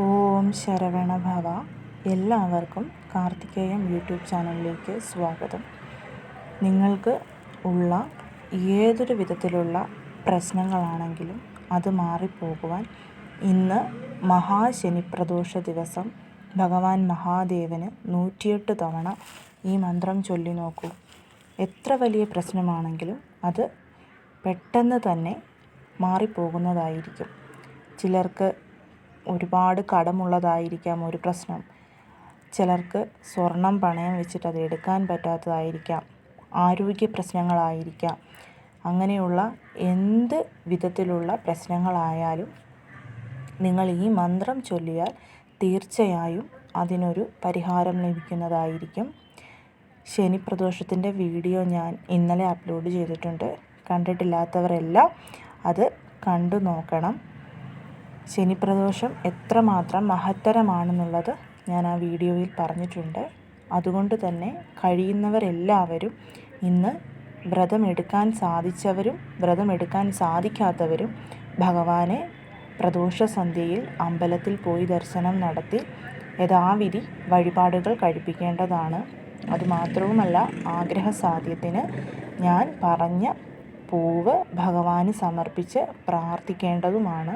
ഓം ശരവണ ഭവ. എല്ലാവർക്കും കാർത്തികേയം യൂട്യൂബ് ചാനലിലേക്ക് സ്വാഗതം. നിങ്ങൾക്ക് ഉള്ള ഏതൊരു വിധത്തിലുള്ള പ്രശ്നങ്ങളാണെങ്കിലും അത് മാറിപ്പോകുവാൻ ഇന്ന് മഹാശനിപ്രദോഷ ദിവസം. ഭഗവാൻ മഹാദേവന് നൂറ്റിയെട്ട് തവണ ഈ മന്ത്രം ചൊല്ലി നോക്കൂ. എത്ര വലിയ പ്രശ്നമാണെങ്കിലും അത് പെട്ടെന്ന് തന്നെ മാറിപ്പോകുന്നതായിരിക്കും. ചിലർക്ക് ഒരുപാട് കടമുള്ളതായിരിക്കാം ഒരു പ്രശ്നം. ചിലർക്ക് സ്വർണം പണയം വെച്ചിട്ട് അത് എടുക്കാൻ പറ്റാത്തതായിരിക്കാം. ആരോഗ്യ പ്രശ്നങ്ങളായിരിക്കാം. അങ്ങനെയുള്ള എന്ത് വിധത്തിലുള്ള പ്രശ്നങ്ങളായാലും നിങ്ങൾ ഈ മന്ത്രം ചൊല്ലിയാൽ തീർച്ചയായും അതിനൊരു പരിഹാരം ലഭിക്കുന്നതായിരിക്കും. ശനിപ്രദോഷത്തിന്റെ വീഡിയോ ഞാൻ ഇന്നലെ അപ്ലോഡ് ചെയ്തിട്ടുണ്ട്. കണ്ടിട്ടില്ലാത്തവരെല്ലാം അത് കണ്ടു നോക്കണം. ശനിപ്രദോഷം എത്രമാത്രം മഹത്തരമാണെന്നുള്ളത് ഞാൻ ആ വീഡിയോയിൽ പറഞ്ഞിട്ടുണ്ട്. അതുകൊണ്ട് തന്നെ കഴിയുന്നവരെല്ലാവരും ഇന്ന് വ്രതമെടുക്കാൻ സാധിച്ചവരും വ്രതമെടുക്കാൻ സാധിക്കാത്തവരും ഭഗവാനെ പ്രദോഷ സന്ധ്യയിൽ അമ്പലത്തിൽ പോയി ദർശനം നടത്തി യഥാവിധി വഴിപാടുകൾ കഴിപ്പിക്കേണ്ടതാണ്. അതുമാത്രവുമല്ല ആഗ്രഹസാധ്യത്തിന് ഞാൻ പറഞ്ഞ പൂവ് ഭഗവാന് സമർപ്പിച്ച് പ്രാർത്ഥിക്കേണ്ടതുമാണ്.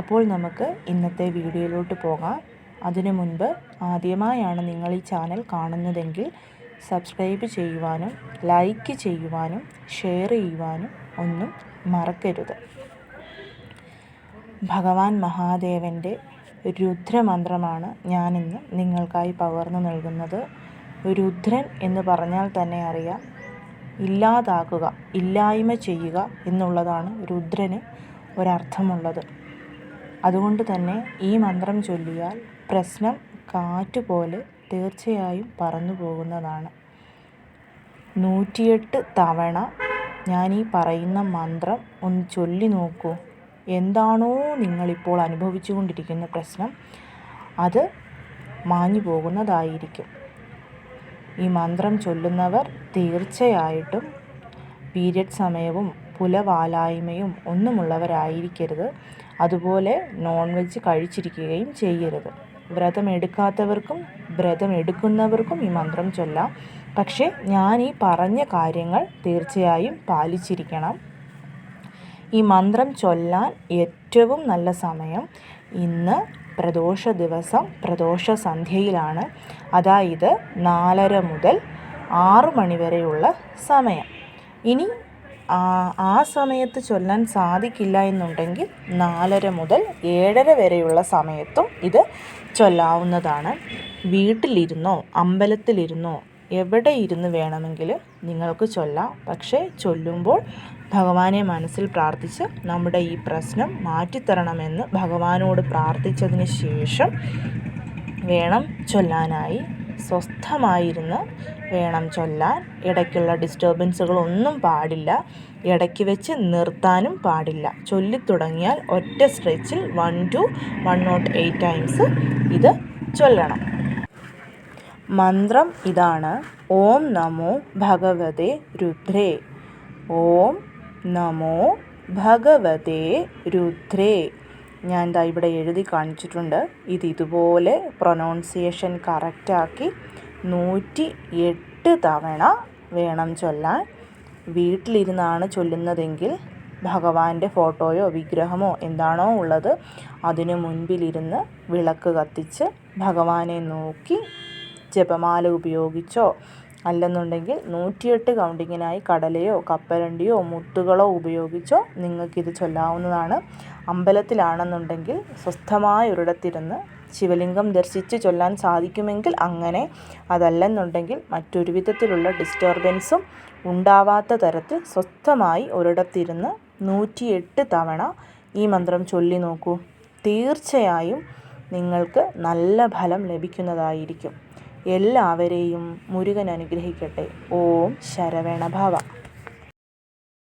അപ്പോൾ നമുക്ക് ഇന്നത്തെ വീഡിയോയിലോട്ട് പോകാം. അതിനു മുൻപ് ആദ്യമായാണ് നിങ്ങൾ ഈ ചാനൽ കാണുന്നതെങ്കിൽ സബ്സ്ക്രൈബ് ചെയ്യുവാനും ലൈക്ക് ചെയ്യുവാനും ഷെയർ ചെയ്യുവാനും ഒന്നും മറക്കരുത്. ഭഗവാൻ മഹാദേവന്റെ രുദ്രമന്ത്രമാണ് ഞാനിന്ന് നിങ്ങൾക്കായി പകർന്നു നൽകുന്നത്. രുദ്രൻ എന്ന് പറഞ്ഞാൽ തന്നെ അറിയാം ഇല്ലാതാക്കുക ഇല്ലായ്മ ചെയ്യുക എന്നുള്ളതാണ് രുദ്രന് ഒരർത്ഥമുള്ളത്. അതുകൊണ്ട് തന്നെ ഈ മന്ത്രം ചൊല്ലിയാൽ പ്രശ്നം കാറ്റുപോലെ തീർച്ചയായും പറന്നു പോകുന്നതാണ്. നൂറ്റിയെട്ട് തവണ ഞാൻ ഈ പറയുന്ന മന്ത്രം ഒന്ന് ചൊല്ലി നോക്കൂ. എന്താണോ നിങ്ങളിപ്പോൾ അനുഭവിച്ചു കൊണ്ടിരിക്കുന്ന പ്രശ്നം അത് മാഞ്ഞു പോകുന്നതായിരിക്കും. ഈ മന്ത്രം ചൊല്ലുന്നവർ തീർച്ചയായിട്ടും പീരിയഡ് സമയവും പുലവാലായ്മയും ഒന്നുമുള്ളവരായിരിക്കരുത്. അതുപോലെ നോൺ വെജ് കഴിച്ചിരിക്കുകയും ചെയ്യരുത്. വ്രതം എടുക്കാത്തവർക്കും വ്രതം എടുക്കുന്നവർക്കും ഈ മന്ത്രം ചൊല്ലാം. പക്ഷേ ഞാൻ ഈ പറഞ്ഞ കാര്യങ്ങൾ തീർച്ചയായും പാലിച്ചിരിക്കണം. ഈ മന്ത്രം ചൊല്ലാൻ ഏറ്റവും നല്ല സമയം ഇന്ന് പ്രദോഷ ദിവസം പ്രദോഷ സന്ധ്യയിലാണ്. അതായത് നാലര മുതൽ ആറു മണിവരെയുള്ള സമയം. ഇനി ആ സമയത്ത് ചൊല്ലാൻ സാധിക്കില്ല എന്നുണ്ടെങ്കിൽ നാലര മുതൽ ഏഴര വരെയുള്ള സമയത്തും ഇത് ചൊല്ലാവുന്നതാണ്. വീട്ടിലിരുന്നോ അമ്പലത്തിലിരുന്നോ എവിടെ ഇരുന്ന് വേണമെങ്കിലും നിങ്ങൾക്ക് ചൊല്ലാം. പക്ഷേ ചൊല്ലുമ്പോൾ ഭഗവാനെ മനസ്സിൽ പ്രാർത്ഥിച്ച് നമ്മുടെ ഈ പ്രശ്നം മാറ്റിത്തരണമെന്ന് ഭഗവാനോട് പ്രാർത്ഥിച്ചതിന് ശേഷം വേണം ചൊല്ലാനായി. സ്വസ്ഥമായിരുന്ന് വേണം ചൊല്ലാൻ. ഇടയ്ക്കുള്ള ഡിസ്റ്റർബൻസുകളൊന്നും പാടില്ല. ഇടയ്ക്ക് വെച്ച് നിർത്താനും പാടില്ല. ചൊല്ലിത്തുടങ്ങിയാൽ ഒറ്റ സ്ട്രെച്ചിൽ one to one nought eight times ഇത് ചൊല്ലണം. മന്ത്രം ഇതാണ്. ഓം നമോ ഭഗവതേ രുദ്രേ. ഓം നമോ ഭഗവതേ രുദ്രേ. ഞാൻ ഇതാ ഇവിടെ എഴുതി കാണിച്ചിട്ടുണ്ട്. ഇത് ഇതുപോലെ പ്രൊനൗൺസിയേഷൻ കറക്റ്റാക്കി നൂറ്റി എട്ട് തവണ വേണം ചൊല്ലാൻ. വീട്ടിലിരുന്നാണ് ചൊല്ലുന്നതെങ്കിൽ ഭഗവാന്റെ ഫോട്ടോയോ വിഗ്രഹമോ എന്താണോ ഉള്ളത് അതിനു മുൻപിലിരുന്ന് വിളക്ക് കത്തിച്ച് ഭഗവാനെ നോക്കി ജപമാല ഉപയോഗിച്ചോ അല്ലെന്നുണ്ടെങ്കിൽ നൂറ്റിയെട്ട് കൗണ്ടിങ്ങിനായി കടലയോ കപ്പലണ്ടിയോ മുത്തുകളോ ഉപയോഗിച്ചോ നിങ്ങൾക്കിത് ചൊല്ലാവുന്നതാണ്. അമ്പലത്തിലാണെന്നുണ്ടെങ്കിൽ സ്വസ്ഥമായ ഒരിടത്തിരുന്ന് ശിവലിംഗം ദർശിച്ച് ചൊല്ലാൻ സാധിക്കുമെങ്കിൽ അങ്ങനെ അതല്ലെന്നുണ്ടെങ്കിൽ മറ്റൊരു വിധത്തിലുള്ള ഡിസ്റ്റർബൻസും ഉണ്ടാവാത്ത തരത്തിൽ സ്വസ്ഥമായി ഒരിടത്തിരുന്ന് നൂറ്റിയെട്ട് തവണ ഈ മന്ത്രം ചൊല്ലി നോക്കൂ. തീർച്ചയായും നിങ്ങൾക്ക് നല്ല ഫലം ലഭിക്കുന്നതായിരിക്കും. എല്ലാവരെയും മുരുകൻ അനുഗ്രഹിക്കട്ടെ. ഓം ശരവണ ഭവ